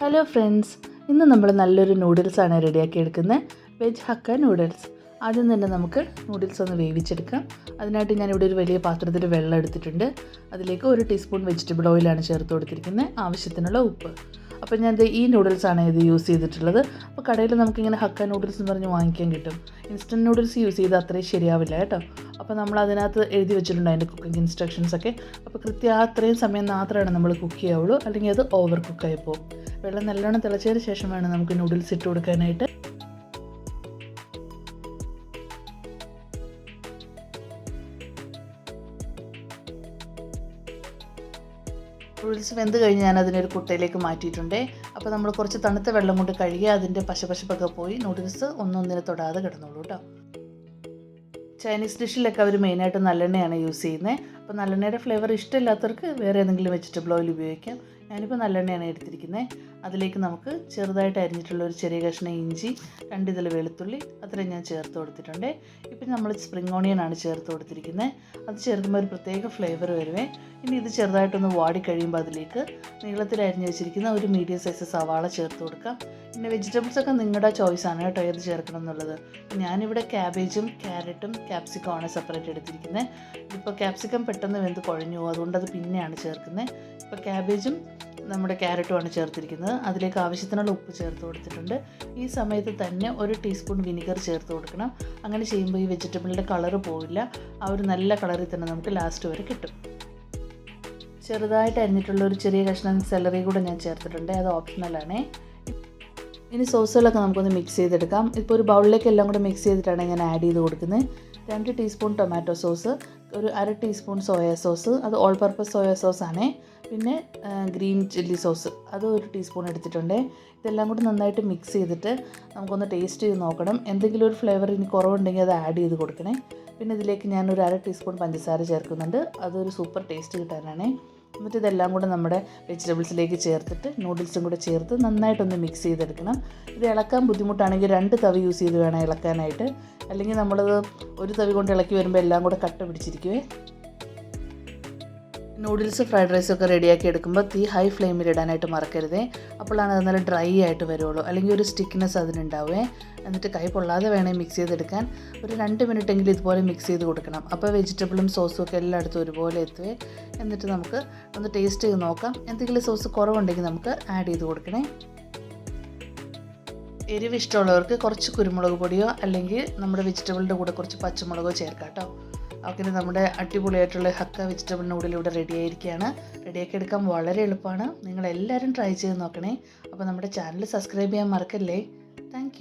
Hello friends ഇന്ന് നമ്മൾ നല്ലൊരു നൂഡിൽസാണ് റെഡിയാക്കി എടുക്കുന്നത്. വെജ് ഹക്ക നൂഡിൽസ് ആദ്യം തന്നെ നമുക്ക് നൂഡിൽസ് ഒന്ന് വേവിച്ചെടുക്കാം. അതിനായിട്ട് ഞാനിവിടെ ഒരു വലിയ പാത്രത്തിൽ വെള്ളം എടുത്തിട്ടുണ്ട്. അതിലേക്ക് ഒരു ടീസ്പൂൺ വെജിറ്റബിൾ ഓയിലാണ് ചേർത്ത് കൊടുത്തിരിക്കുന്നത്. ആവശ്യത്തിനുള്ള ഉപ്പ്. അപ്പോൾ ഞാൻ ഈ നൂഡിൽസാണ് ഇത് യൂസ് ചെയ്തിട്ടുള്ളത്. അപ്പോൾ കടയിൽ നമുക്കിങ്ങനെ ഹക്ക നൂഡിൽസ് എന്ന് പറഞ്ഞ് വാങ്ങിക്കാൻ കിട്ടും. ഇൻസ്റ്റന്റ് നൂഡിൽസ് യൂസ് ചെയ്താൽ അത്രയും ശരിയാവില്ല കേട്ടോ. അപ്പോൾ നമ്മൾ അതിനകത്ത് എഴുതി വെച്ചിട്ടുണ്ട് അതിന്റെ കുക്കിംഗ് ഇൻസ്ട്രക്ഷൻസ് ഒക്കെ. അപ്പോൾ കൃത്യം അത്രയും സമയം മാത്രമാണ് നമ്മൾ കുക്ക് ചെയ്യാവുള്ളൂ. അല്ലെങ്കിൽ അത് ഓവർ കുക്കായി പോകും. വെള്ളം നല്ലോണം തിളച്ചതിന് ശേഷം വേണം നമുക്ക് നൂഡിൽസ് ഇട്ട് കൊടുക്കാനായിട്ട്. നൂഡിൽസ് വെന്ത് കഴിഞ്ഞ് ഞാൻ അതിനൊരു കുട്ടയിലേക്ക് മാറ്റിയിട്ടുണ്ട്. അപ്പോൾ നമ്മൾ കുറച്ച് തണുത്ത വെള്ളം കൊണ്ട് കഴുകി അതിന്റെ പശപശപ്പൊക്കെ പോയി നൂഡിൽസ് ഒന്നൊന്നിനെ തൊടാതെ കിടന്നുള്ളൂ കേട്ടോ ചൈനീസ് ഡിഷിലൊക്കെ അവർ മെയിനായിട്ട് നല്ലെണ്ണയാണ് യൂസ് ചെയ്യുന്നത് അപ്പോൾ നല്ലെണ്ണയുടെ ഫ്ലേവർ ഇഷ്ടമില്ലാത്തവർക്ക് വേറെ ഏതെങ്കിലും വെജിറ്റബിൾ ഓയിൽ ഉപയോഗിക്കാം. ഞാനിപ്പോൾ നല്ലെണ്ണയാണ് എടുത്തിരിക്കുന്നത് അതിലേക്ക് നമുക്ക് ചെറുതായിട്ട് അരിഞ്ഞിട്ടുള്ള ഒരു ചെറിയ കഷ്ണം ഇഞ്ചി രണ്ട് ഇതിൽ വെളുത്തുള്ളി അത്രയും ഞാൻ ചേർത്ത് കൊടുത്തിട്ടുണ്ട്. ഇപ്പം നമ്മൾ സ്പ്രിംഗ് ഓണിയൻ ആണ് ചേർത്ത് കൊടുത്തിരിക്കുന്നത് അത് ചേർക്കുമ്പോൾ ഒരു പ്രത്യേക ഫ്ലേവർ വരുവേ. ഇനി ഇത് ചെറുതായിട്ടൊന്ന് വാടി കഴിയുമ്പോൾ അതിലേക്ക് നീളത്തിൽ അരിഞ്ഞ് വെച്ചിരിക്കുന്ന ഒരു മീഡിയം സൈസ് സവാള ചേർത്ത് കൊടുക്കാം. പിന്നെ വെജിറ്റബിൾസ് ഒക്കെ നിങ്ങളുടെ ചോയ്സ് ആണ് കേട്ടോ ഏത് ചേർക്കണം എന്നുള്ളത്. ഞാനിവിടെ ക്യാബേജും ക്യാരറ്റും ക്യാപ്സിക്കമാണ് സെപ്പറേറ്റ് എടുത്തിരിക്കുന്നത് ഇപ്പോൾ ക്യാപ്സിക്കം പെട്ടെന്ന് വെന്ത് കുഴഞ്ഞു പോകും. അതുകൊണ്ട് അത് പിന്നെയാണ് ചേർക്കുന്നത് ഇപ്പോൾ ക്യാബേജും നമ്മുടെ ക്യാരറ്റുമാണ് ചേർത്തിരിക്കുന്നത്. അതിലേക്ക് ആവശ്യത്തിനുള്ള ഉപ്പ് ചേർത്ത് കൊടുത്തിട്ടുണ്ട്. ഈ സമയത്ത് തന്നെ ഒരു ടീസ്പൂൺ വിനിഗർ ചേർത്ത് കൊടുക്കണം. അങ്ങനെ ചെയ്യുമ്പോൾ ഈ വെജിറ്റബിളിന്റെ കളർ പോവില്ല. ആ ഒരു നല്ല കളറിൽ തന്നെ നമുക്ക് ലാസ്റ്റ് വരെ കിട്ടും. ചെറുതായിട്ട് അരിഞ്ഞിട്ടുള്ള ഒരു ചെറിയ കഷ്ണം സെലറി കൂടെ ഞാൻ ചേർത്തിട്ടുണ്ട്. അത് ഓപ്ഷണലാണേ ഇനി സോസുകളൊക്കെ നമുക്കൊന്ന് മിക്സ് ചെയ്തെടുക്കാം. ഇപ്പോൾ ഒരു ബൗളിലേക്ക് എല്ലാം കൂടെ മിക്സ് ചെയ്തിട്ടാണ് ഞാൻ ആഡ് ചെയ്ത് കൊടുക്കുന്നത്. രണ്ട് ടീസ്പൂൺ ടൊമാറ്റോ സോസ് ഒരു അര ടീസ്പൂൺ സോയ സോസ് അത് ഓൾ പർപ്പസ് സോയ സോസ് ആണ് പിന്നെ ഗ്രീൻ ചില്ലി സോസ് അത് ഒരു ടീസ്പൂൺ എടുത്തിട്ടുണ്ട്. ഇതെല്ലാം കൂടി നന്നായിട്ട് മിക്സ് ചെയ്തിട്ട് നമുക്കൊന്ന് ടേസ്റ്റ് ചെയ്ത് നോക്കണം. എന്തെങ്കിലും ഒരു ഫ്ലേവർ ഇനി കുറവുണ്ടെങ്കിൽ അത് ആഡ് ചെയ്ത് കൊടുക്കണേ. പിന്നെ ഇതിലേക്ക് ഞാൻ ഒരു അര ടീസ്പൂൺ പഞ്ചസാര ചേർക്കുന്നുണ്ട്. അതൊരു സൂപ്പർ ടേസ്റ്റ് കിട്ടാനാണേ. എന്നിട്ട് ഇതെല്ലാം കൂടെ നമ്മുടെ വെജിറ്റബിൾസിലേക്ക് ചേർത്തിട്ട് നൂഡിൽസും കൂടെ ചേർത്ത് നന്നായിട്ടൊന്ന് മിക്സ് ചെയ്തെടുക്കണം. ഇത് ഇളക്കാൻ ബുദ്ധിമുട്ടാണെങ്കിൽ രണ്ട് തവി യൂസ് ചെയ്ത് വേണം ഇളക്കാനായിട്ട്. അല്ലെങ്കിൽ നമ്മളത് ഒരു തവി കൊണ്ട് ഇളക്കി വരുമ്പോൾ എല്ലാം കൂടെ കട്ട പിടിച്ചിരിക്കുവേ. നൂഡിൽസ് ഫ്രൈഡ് റൈസ് ഒക്കെ റെഡിയാക്കി എടുക്കുമ്പോൾ തീ ഹൈ ഫ്ലെയിമിൽ ഇടാനായിട്ട് മറക്കരുതേ. അപ്പോഴാണ് അത് നല്ല ഡ്രൈ ആയിട്ട് വരുള്ളൂ. അല്ലെങ്കിൽ ഒരു സ്റ്റിക്നെസ് അതിനുണ്ടാവേ. എന്നിട്ട് കൈ പൊള്ളാതെ വേണേൽ മിക്സ് ചെയ്തെടുക്കാൻ. ഒരു രണ്ട് മിനിറ്റ് എങ്കിലും ഇതുപോലെ മിക്സ് ചെയ്ത് കൊടുക്കണം. അപ്പോൾ വെജിറ്റബിളും സോസും ഒക്കെ എല്ലായിടത്തും ഒരുപോലെ എത്തുവേ. എന്നിട്ട് നമുക്ക് ഒന്ന് ടേസ്റ്റ് ചെയ്ത് നോക്കാം. എന്തെങ്കിലും സോസ് കുറവുണ്ടെങ്കിൽ നമുക്ക് ആഡ് ചെയ്ത് കൊടുക്കണേ. എരിവ് ഇഷ്ടമുള്ളവർക്ക് കുറച്ച് കുരുമുളക് പൊടിയോ അല്ലെങ്കിൽ നമ്മുടെ വെജിറ്റബിളിന്റെ കൂടെ കുറച്ച് പച്ചമുളകോ ചേർക്കാം കേട്ടോ. അങ്ങനെ നമ്മുടെ അടിപൊളിയായിട്ടുള്ള ഹക്ക വെജിറ്റബിൾ നൂഡിൽ ഇവിടെ റെഡി ആയിരിക്കുകയാണ്. റെഡിയാക്കി എടുക്കാൻ വളരെ എളുപ്പമാണ്. നിങ്ങൾ എല്ലാവരും ട്രൈ ചെയ്ത് നോക്കണേ. അപ്പോൾ നമ്മുടെ ചാനൽ സബ്സ്ക്രൈബ് ചെയ്യാൻ മറക്കല്ലേ? താങ്ക്